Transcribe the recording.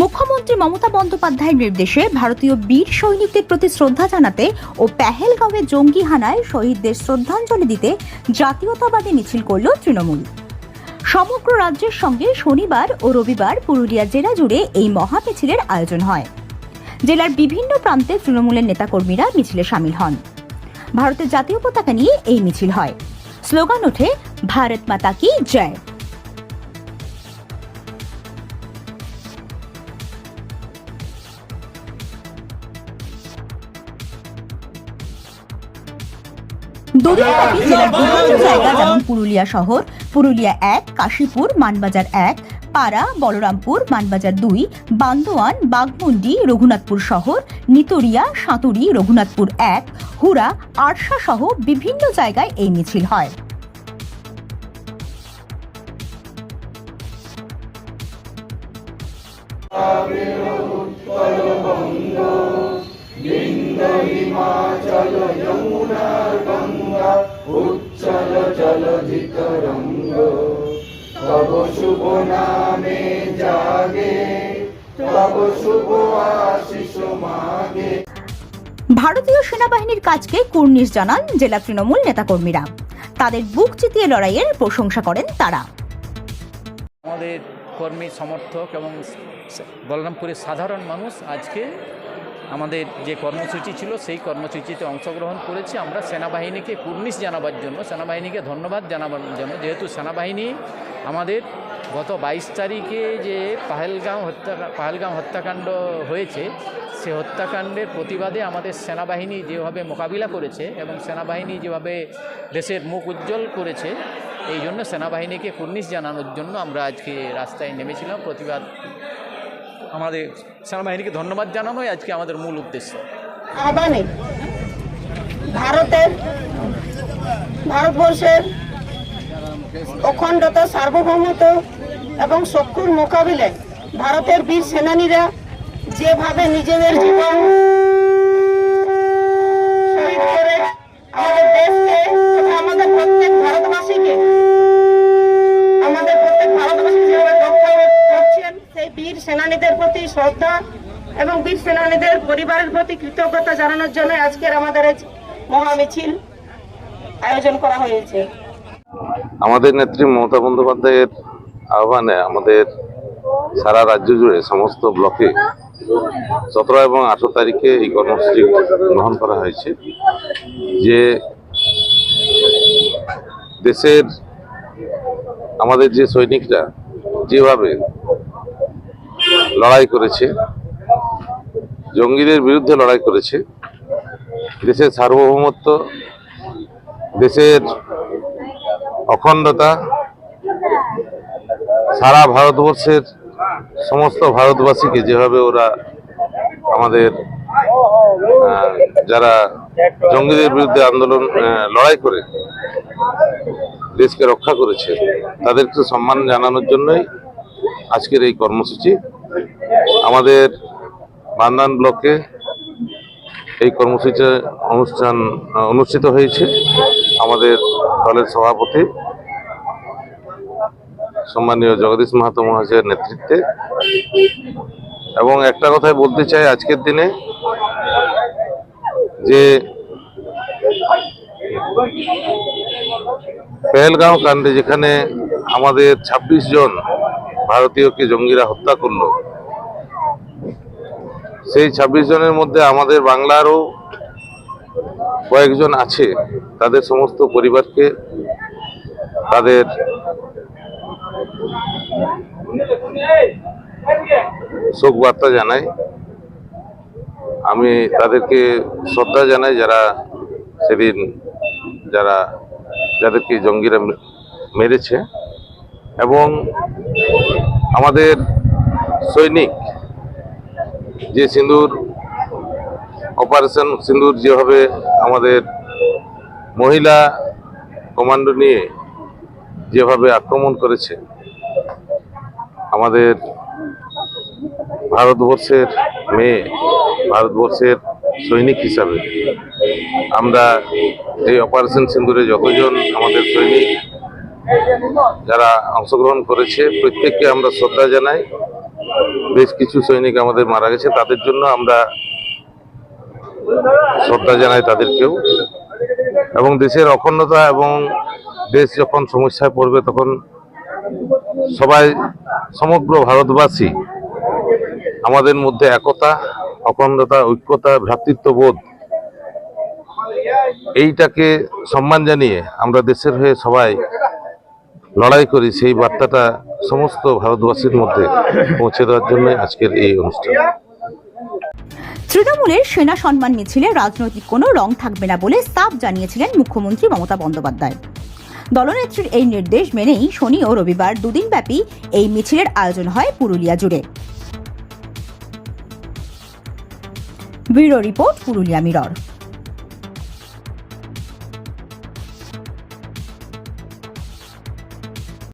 মুখ্যমন্ত্রী মমতা বন্দ্যোপাধ্যায়ের নির্দেশে ভারতীয় বীর সৈনিকদের প্রতি শ্রদ্ধা জানাতে ও পেহেলগাঁওয়ে জঙ্গি হানায় শহীদদের শ্রদ্ধাঞ্জলি দিতে জাতীয়তাবাদী মিছিল করল তৃণমূল। সমগ্র রাজ্যের সঙ্গে শনিবার ও রবিবার পুরুলিয়া জেলা জুড়ে এই মহা মিছিলের আয়োজন হয়। জেলার বিভিন্ন প্রান্তে তৃণমূলের নেতাকর্মীরা মিছিলে সামিল হন। ভারতের জাতীয় পতাকা নিয়ে এই মিছিল হয়। স্লোগান ওঠে, ভারত মাতা কি জয়। জেলার বিভিন্ন জায়গা যেমন পুরুলিয়া শহর পুরুলিয়া এক কাশীপুর মানবাজার এক পাড়া বলরামপুর মানবাজার দুই বান্দোয়ান বাগমুন্ডি রঘুনাথপুর শহর নিতরিয়া সাঁতুরি রঘুনাথপুর এক হুরা আরশা সহ বিভিন্ন জায়গায় এই মিছিল হয়। উচ্চল শুভ নামে জাগে তব শুভ আশিস মাগে। ভারতীয় সেনাবাহিনীর কাজকে কুর্নিশ জানান জেলা তৃণমূল নেতাকর্মীরা। তাদের বুক চিতিয়ে লড়াইয়ের প্রশংসা করেন তারা। আমাদের কর্মী সমর্থক এবং বলরামপুরের সাধারণ মানুষ আজকে আমাদের যে কর্মসূচি ছিল, সেই কর্মসূচিতে অংশগ্রহণ করেছে। আমরা সেনাবাহিনীকে কুর্নিশ জানাবার জন্য, সেনাবাহিনীকে ধন্যবাদ জানাবার জন্য। যেহেতু সেনাবাহিনী আমাদের গত বাইশ তারিখে যে পাহেলগাঁও হত্যা, পাহেলগাঁও হত্যাকাণ্ড হয়েছে, সে হত্যাকাণ্ডের প্রতিবাদে আমাদের সেনাবাহিনী যেভাবে মোকাবিলা করেছে এবং সেনাবাহিনী যেভাবে দেশের মুখ উজ্জ্বল করেছে, এই জন্য সেনাবাহিনীকে কুর্নিশ জানানোর জন্য আমরা আজকে রাস্তায় নেমেছিলাম। প্রতিবাদ আমাদের সেনাবাহিনীকে ধন্যবাদ জানানোই আজকে আমাদের মূল উদ্দেশ্য। আহ্বানে ভারতের, ভারতবর্ষের অখণ্ডতা, সার্বভৌমত্ব এবং শত্রুর মোকাবিলায় ভারতের বীর সেনানীরা যেভাবে নিজেদের জীবন আমাদের দেশকে আমাদের প্রত্যেক প্রতি শ্রদ্ধা এবং বীর সেনানীদের পরিবারের প্রতি কৃতজ্ঞতা জানানোর জন্য আজকের আমাদের মহামিছিল আয়োজন করা হয়েছে। আমাদের নেত্রী মমতা বন্দ্যোপাধ্যায়ের আহ্বানে আমাদের সারা রাজ্য জুড়ে সমস্ত ব্লকে সতেরো এবং আঠেরো তারিখে এই কর্মসূচি গ্রহণ করা হয়েছে। যে দেশের আমাদের যে সৈনিকরা যেভাবে লড়াই করেছে, জঙ্গিদের বিরুদ্ধে লড়াই করেছে। দেশের সার্বভৌমত্ব, দেশের অখণ্ডতা, সারা ভারতবর্ষের সমস্ত ভারতবাসীকে যেভাবে ওরা আমাদের যারা জঙ্গিদের বিরুদ্ধে আন্দোলন লড়াই করে, দেশকে রক্ষা করেছে, তাদেরকে সম্মান জানানোর জন্যই আজকের এই কর্মসূচি। আমাদের বান্দান ব্লকে এই কর্মসূচি অনুষ্ঠান, অনুষ্ঠিত হয়েছে। আমাদের দলের সভাপতি সম্মানীয় জগদীশ মাহাতো মহাশয়ের নেতৃত্বে। এবং একটা কথাই বলতে চাই, আজকের দিনে যে পেহেলগাঁও কাণ্ডে যেখানে আমাদের ২৬ জন ভারতীয়কে জঙ্গিরা হত্যা করল সেই ২৬ জনের মধ্যে আমাদের বাংলারও কয়েকজন আছে, তাদের সমস্ত পরিবারকে তাদের শোক বার্তা জানাই। আমি তাদেরকে শ্রদ্ধা জানাই যারা সেদিন যারা যাদেরকে জঙ্গিরা মেরেছে এবং আমাদের সৈনিক যে সিন্দুর অপারেশন সিন্দুর যেভাবে আমাদের মহিলা কমান্ডো নিয়ে যেভাবে আক্রমণ করেছে, আমাদের ভারতবর্ষের মেয়ে, ভারতবর্ষের সৈনিক হিসাবে, আমরা এই অপারেশন সিন্দুরে যতজন আমাদের সৈনিক যারা অংশগ্রহণ করেছে, প্রত্যেককে আমরা শ্রদ্ধা জানাই। বেশ কিছু সৈনিক আমাদের মারা গেছে, তাদের জন্য আমরা শ্রদ্ধা জানাই তাদেরকেও। এবং দেশের অখণ্ডতা এবং দেশ যখন সমস্যায় পড়বে তখন সবাই, সমগ্র ভারতবাসী আমাদের মধ্যে একতা, অখণ্ডতা, ঐক্যতা, ভ্রাতৃত্ববোধ, এইটাকে সম্মান জানিয়ে আমরা দেশের হয়ে সবাই লড়াই করি, সেই বার্তাটা সমস্ত ভারতবাসীর মধ্যে পৌঁছে দেওয়ার জন্য আজকের এই অনুষ্ঠান। তৃণমূলের সেনা সম্মান মিছিলে রাজনৈতিক কোনো রং থাকবে না বলে সাফ জানিয়েছিলেন মুখ্যমন্ত্রী মমতা বন্দ্যোপাধ্যায়। দলনেত্রীর এই নির্দেশ মেনেই শনি ও রবিবার দুদিন ব্যাপী এই মিছিলের আয়োজন হয় পুরুলিয়া জুড়ে। Bureau report, Purulia mirror.